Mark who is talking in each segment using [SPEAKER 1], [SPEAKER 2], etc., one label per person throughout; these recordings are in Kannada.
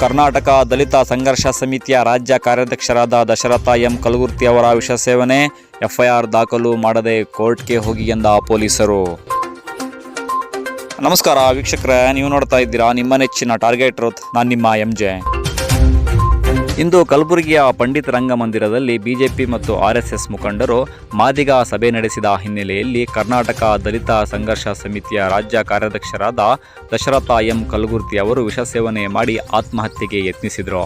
[SPEAKER 1] ಕರ್ನಾಟಕ ದಲಿತ ಸಂಘರ್ಷ ಸಮಿತಿಯ ರಾಜ್ಯ ಕಾರ್ಯಾಧ್ಯಕ್ಷರಾದ ದಶರಥ ಎಂ ಕಲಗುರ್ತಿ ಅವರ ವಿಷ ಸೇವನೆ ಎಫ್ಐಆರ್ ದಾಖಲು ಮಾಡದೆ ಕೋರ್ಟ್ಗೆ ಹೋಗಿ ಎಂದ ಪೊಲೀಸರು. ನಮಸ್ಕಾರ, ವೀಕ್ಷಕರೇ, ನೀವು ನೋಡ್ತಾ ಇದ್ದೀರಾ ನಿಮ್ಮ ನೆಚ್ಚಿನ ಟಾರ್ಗೆಟ್ ರೋತ್, ನಾನು ನಿಮ್ಮ ಎಂ ಜೆ. ಇಂದು ಕಲಬುರಗಿಯ ಪಂಡಿತ್ ರಂಗಮಂದಿರದಲ್ಲಿ ಬಿಜೆಪಿ ಮತ್ತು ಆರ್ಎಸ್ಎಸ್ ಮುಖಂಡರು ಮಾದಿಗ ಸಭೆ ನಡೆಸಿದ ಹಿನ್ನೆಲೆಯಲ್ಲಿ ಕರ್ನಾಟಕ ದಲಿತ ಸಂಘರ್ಷ ಸಮಿತಿಯ ರಾಜ್ಯ ಕಾರ್ಯಾಧ್ಯಕ್ಷರಾದ ದಶರಥ ಎಂ ಕಲಗುರ್ತಿ ಅವರು ವಿಷ ಸೇವನೆ ಮಾಡಿ ಆತ್ಮಹತ್ಯೆಗೆ ಯತ್ನಿಸಿದರು.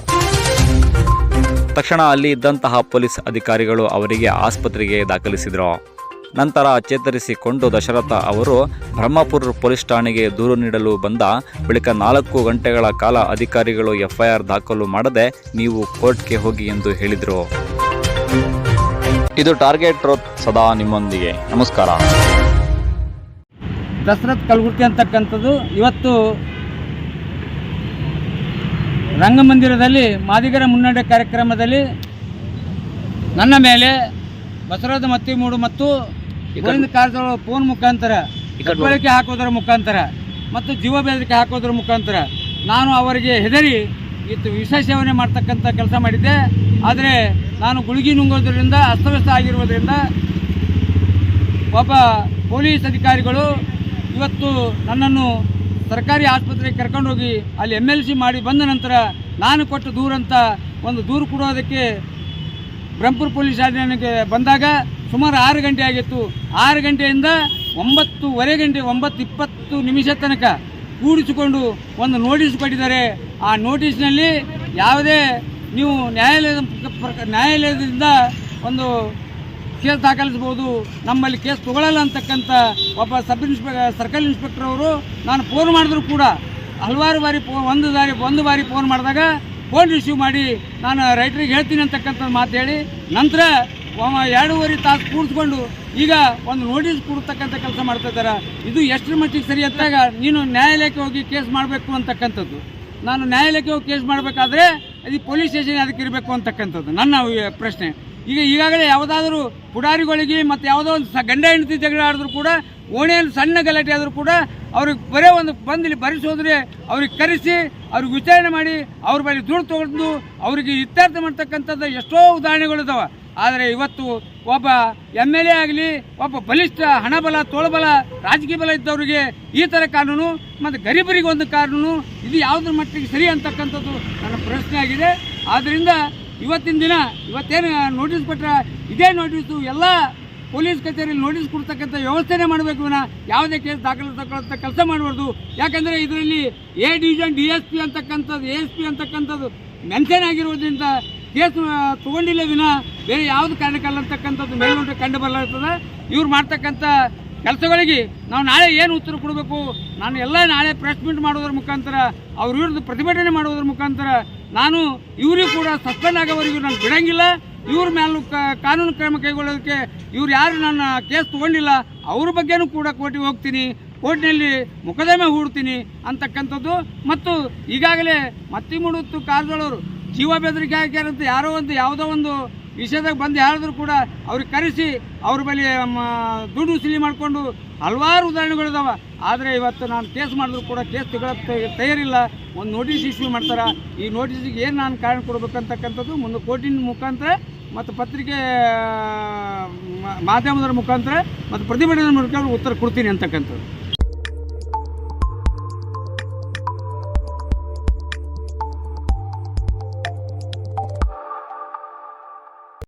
[SPEAKER 1] ತಕ್ಷಣ ಅಲ್ಲಿ ಇದ್ದಂತಹ ಪೊಲೀಸ್ ಅಧಿಕಾರಿಗಳು ಅವರಿಗೆ ಆಸ್ಪತ್ರೆಗೆ ದಾಖಲಿಸಿದರು. ನಂತರ ಚೇತರಿಸಿಕೊಂಡು ದಶರಥ ಅವರು ಬ್ರಹ್ಮಪುರ ಪೊಲೀಸ್ ಠಾಣೆಗೆ ದೂರು ನೀಡಲು ಬಂದ ಬಳಿಕ ನಾಲ್ಕು ಗಂಟೆಗಳ ಕಾಲ ಅಧಿಕಾರಿಗಳು ಎಫ್ಐಆರ್ ದಾಖಲು ಮಾಡದೆ ನೀವು ಕೋರ್ಟ್ಗೆ ಹೋಗಿ ಎಂದು ಹೇಳಿದರು. ಇದು ಟಾರ್ಗೆಟ್ ರೋತ್ ಸದಾ ನಿಮ್ಮೊಂದಿಗೆ. ನಮಸ್ಕಾರ.
[SPEAKER 2] ದಸರಥ್ ಕಲಗುರ್ತಿ ಅಂತಕ್ಕಂಥದ್ದು ಇವತ್ತು ರಂಗಮಂದಿರದಲ್ಲಿ ಮಾದಿಗರ ಮುನ್ನಡೆ ಕಾರ್ಯಕ್ರಮದಲ್ಲಿ ನನ್ನ ಮೇಲೆ ಬಸವರಾಜ ಮತ್ತಿಮೂಡು ಮತ್ತು ಗೋವಿಂದ ಕಾರಜೋಳ ಫೋನ್ ಮುಖಾಂತರ ಬಳಕೆ ಹಾಕೋದರ ಮುಖಾಂತರ ಮತ್ತು ಜೀವ ಬೆದರಿಕೆ ಹಾಕೋದ್ರ ಮುಖಾಂತರ ನಾನು ಅವರಿಗೆ ಹೆದರಿ ಇತ್ತು ವಿಷ ಸೇವನೆ ಮಾಡ್ತಕ್ಕಂಥ ಕೆಲಸ ಮಾಡಿದ್ದೆ. ಆದರೆ ನಾನು ಗುಳಿಗಿ ನುಂಗೋದ್ರಿಂದ ಅಸ್ತವ್ಯಸ್ತ ಆಗಿರುವುದರಿಂದ ಒಬ್ಬ ಪೊಲೀಸ್ ಅಧಿಕಾರಿಗಳು ಇವತ್ತು ನನ್ನನ್ನು ಸರ್ಕಾರಿ ಆಸ್ಪತ್ರೆಗೆ ಕರ್ಕೊಂಡೋಗಿ ಅಲ್ಲಿ ಎಂ ಎಲ್ ಸಿ ಮಾಡಿ ಬಂದ ನಂತರ ನಾನು ಕೊಟ್ಟ ದೂರಂತ ಒಂದು ದೂರು ಕೊಡೋದಕ್ಕೆ ಬ್ರಹ್ಮಪುರ ಪೊಲೀಸ್ ಠಾಣೆಗೆ ಬಂದಾಗ ಸುಮಾರು ಆರು ಗಂಟೆ ಆಗಿತ್ತು. ಆರು ಗಂಟೆಯಿಂದ ಒಂಬತ್ತುವರೆ ಗಂಟೆ, ಒಂಬತ್ತು ಇಪ್ಪತ್ತು ನಿಮಿಷ ತನಕ ಕೂಡಿಸಿಕೊಂಡು ಒಂದು ನೋಟಿಸ್ ಕೊಟ್ಟಿದ್ದಾರೆ. ಆ ನೋಟಿಸ್ನಲ್ಲಿ ಯಾವುದೇ ನೀವು ನ್ಯಾಯಾಲಯದ ನ್ಯಾಯಾಲಯದಿಂದ ಒಂದು ಕೇಸ್ ದಾಖಲಿಸ್ಬೋದು ನಮ್ಮಲ್ಲಿ ಕೇಸ್ ತಗೊಳ್ಳಲ್ಲ ಅಂತಕ್ಕಂಥ ಒಬ್ಬ ಸಬ್ ಇನ್ಸ್ಪೆ, ಸರ್ಕಲ್ ಇನ್ಸ್ಪೆಕ್ಟರ್ ಅವರು ನಾನು ಫೋನ್ ಮಾಡಿದ್ರು ಕೂಡ. ಹಲವಾರು ಬಾರಿ ಒಂದು ಬಾರಿ ಒಂದು ಬಾರಿ ಫೋನ್ ಮಾಡಿದಾಗ ಫೋನ್ ರಿಸೀವ್ ಮಾಡಿ ನಾನು ರೈಟ್ರಿಗೆ ಹೇಳ್ತೀನಿ ಅಂತಕ್ಕಂಥ ಮಾತು ಹೇಳಿ, ನಂತರ ಎರಡೂವರೆ ತಾಸು ಕೂಡಿಸ್ಕೊಂಡು ಈಗ ಒಂದು ನೋಟಿಸ್ ಕೊಡ್ತಕ್ಕಂಥ ಕೆಲಸ ಮಾಡ್ತಾ ಇದ್ದಾರೆ. ಇದು ಎಷ್ಟರ ಮಟ್ಟಿಗೆ ಸರಿ ಅಂತಾಗ ನೀನು ನ್ಯಾಯಾಲಯಕ್ಕೆ ಹೋಗಿ ಕೇಸ್ ಮಾಡಬೇಕು ಅಂತಕ್ಕಂಥದ್ದು. ನಾನು ನ್ಯಾಯಾಲಯಕ್ಕೆ ಹೋಗಿ ಕೇಸ್ ಮಾಡಬೇಕಾದ್ರೆ ಅದು ಪೊಲೀಸ್ ಸ್ಟೇಷನ್ ಅದಕ್ಕೆ ಇರಬೇಕು ಅಂತಕ್ಕಂಥದ್ದು, ನನ್ನ ಪ್ರಶ್ನೆ. ಈಗ ಈಗಾಗಲೇ ಯಾವುದಾದ್ರೂ ಪುಡಾರಿಗಳಿಗೆ ಮತ್ತು ಯಾವುದೋ ಒಂದು ಗಂಡ ಹೆಂಡತಿ ಜಗಳ ಆಡಿದ್ರು ಕೂಡ, ಓಣೆಯಲ್ಲಿ ಸಣ್ಣ ಗಲಾಟೆ ಆದರೂ ಕೂಡ ಅವ್ರಿಗೆ ಬರೇ ಒಂದು ಬಂದು ಇಲ್ಲಿ ಬರೆಸೋದ್ರೆ ಅವ್ರಿಗೆ ಕರೆಸಿ, ಅವ್ರಿಗೆ ವಿಚಾರಣೆ ಮಾಡಿ, ಅವ್ರ ಬಳಿ ದೂರು ತೊಗೊಂಡು ಅವರಿಗೆ ಇತ್ಯರ್ಥ ಮಾಡ್ತಕ್ಕಂಥದ್ದು ಎಷ್ಟೋ ಉದಾಹರಣೆಗಳಿದಾವೆ ಆದರೆ ಇವತ್ತು ಒಬ್ಬ ಎಂ ಎಲ್ ಎ ಆಗಲಿ, ಒಬ್ಬ ಬಲಿಷ್ಠ ಹಣಬಲ, ತೋಳಬಲ, ರಾಜಕೀಯ ಬಲ ಇದ್ದವರಿಗೆ ಈ ಥರ ಕಾನೂನು ಮತ್ತು ಗರೀಬರಿಗೆ ಒಂದು ಕಾನೂನು, ಇದು ಯಾವುದ್ರ ಮಟ್ಟಿಗೆ ಸರಿ ಅಂತಕ್ಕಂಥದ್ದು ನನ್ನ ಪ್ರಶ್ನೆ ಆಗಿದೆ. ಆದ್ದರಿಂದ ಇವತ್ತಿನ ದಿನ ಇವತ್ತೇನು ನೋಟಿಸ್ ಕೊಟ್ಟರೆ ಇದೇ ನೋಟಿಸು ಎಲ್ಲ ಪೊಲೀಸ್ ಕಚೇರಿಯಲ್ಲಿ ನೋಟಿಸ್ ಕೊಡ್ತಕ್ಕಂಥ ವ್ಯವಸ್ಥೆನೇ ಮಾಡಬೇಕು ವಿನ. ಯಾವುದೇ ಕೇಸ್ ದಾಖಲೆ ತಗೊಳ್ಳೋಂಥ ಕೆಲಸ ಮಾಡಬಾರ್ದು. ಯಾಕಂದರೆ ಇದರಲ್ಲಿ A division D S P ಅಂತಕ್ಕಂಥದ್ದು, ಎ ಎಸ್ ಪಿ ಅಂತಕ್ಕಂಥದ್ದು ಮೆನ್ಷನ್ ಆಗಿರೋದ್ರಿಂದ ಕೇಸ್ ತೊಗೊಂಡಿಲ್ಲ ವಿನ ಬೇರೆ ಯಾವುದು ಕಾರಣಕ್ಕಲ್ಲ ಅಂತಕ್ಕಂಥದ್ದು ಮೇಲ್ನೋಟ ಕಂಡು ಬರಲಾಗ್ತದೆ. ಇವ್ರು ಮಾಡ್ತಕ್ಕಂಥ ಕೆಲಸಗಳಿಗೆ ನಾವು ನಾಳೆ ಏನು ಉತ್ತರ ಕೊಡಬೇಕು? ನಾನು ಎಲ್ಲ ನಾಳೆ ಪ್ರೆಸ್ ಮೀಟ್ ಮಾಡೋದ್ರ ಮುಖಾಂತರ, ಅವ್ರ ವಿರುದ್ಧ ಪ್ರತಿಭಟನೆ ಮಾಡೋದ್ರ ಮುಖಾಂತರ ನಾನು ಇವರಿಗೂ ಕೂಡ ಸಸ್ಪೆಂಡ್ ಆಗೋವರೆಗೂ ನಾನು ಬಿಡಂಗಿಲ್ಲ. ಇವ್ರ ಮೇಲೂ ಕಾನೂನು ಕ್ರಮ ಕೈಗೊಳ್ಳೋದಕ್ಕೆ ಇವ್ರು ಯಾರು ನನ್ನ ಕೇಸ್ ತೊಗೊಂಡಿಲ್ಲ, ಅವ್ರ ಬಗ್ಗೆನೂ ಕೂಡ ಕೋರ್ಟಿಗೆ ಹೋಗ್ತೀನಿ, ಕೋರ್ಟ್ನಲ್ಲಿ ಮೊಕದ್ದಮೆ ಹೂಡ್ತೀನಿ ಅಂತಕ್ಕಂಥದ್ದು. ಮತ್ತು ಈಗಾಗಲೇ ಮತ್ತಿಮುಡುತ್ತು ಕಾರಜೋಳವರು ಜೀವ ಬೆದರಿಕೆ ಹಾಕ್ಯಾರಂತ ಯಾರೋ ಒಂದು ಯಾವುದೋ ಒಂದು ವಿಷಯದಾಗ ಬಂದು ಯಾರಾದರೂ ಕೂಡ ಅವ್ರಿಗೆ ಕರೆಸಿ ಅವ್ರ ಬಳಿ ದುಡ್ಡು ಸಿಲಿ ಮಾಡಿಕೊಂಡು ಹಲವಾರು ಉದಾಹರಣೆಗಳಿದಾವೆ ಆದರೆ ಇವತ್ತು ನಾನು ಕೇಸ್ ಮಾಡಿದ್ರು ಕೂಡ ಕೇಸ್ ತಯಾರಿಲ್ಲ. ಒಂದು ನೋಟಿಸ್ ಇಶ್ಯೂ ಮಾಡ್ತಾರೆ. ಈ ನೋಟಿಸಿಗೆ ಏನು ನಾನು ಕಾರಣ ಕೊಡಬೇಕಂತಕ್ಕಂಥದ್ದು ಮುಂದೆ ಕೋರ್ಟಿನ ಮುಖಾಂತರ ಮತ್ತು ಪತ್ರಿಕೆ ಮಾಧ್ಯಮದ ಮುಖಾಂತರ ಮತ್ತು ಪ್ರತಿಭಟನೆ ಮುಖಾಂತರ ಉತ್ತರ ಕೊಡ್ತೀನಿ ಅಂತಕ್ಕಂಥದ್ದು.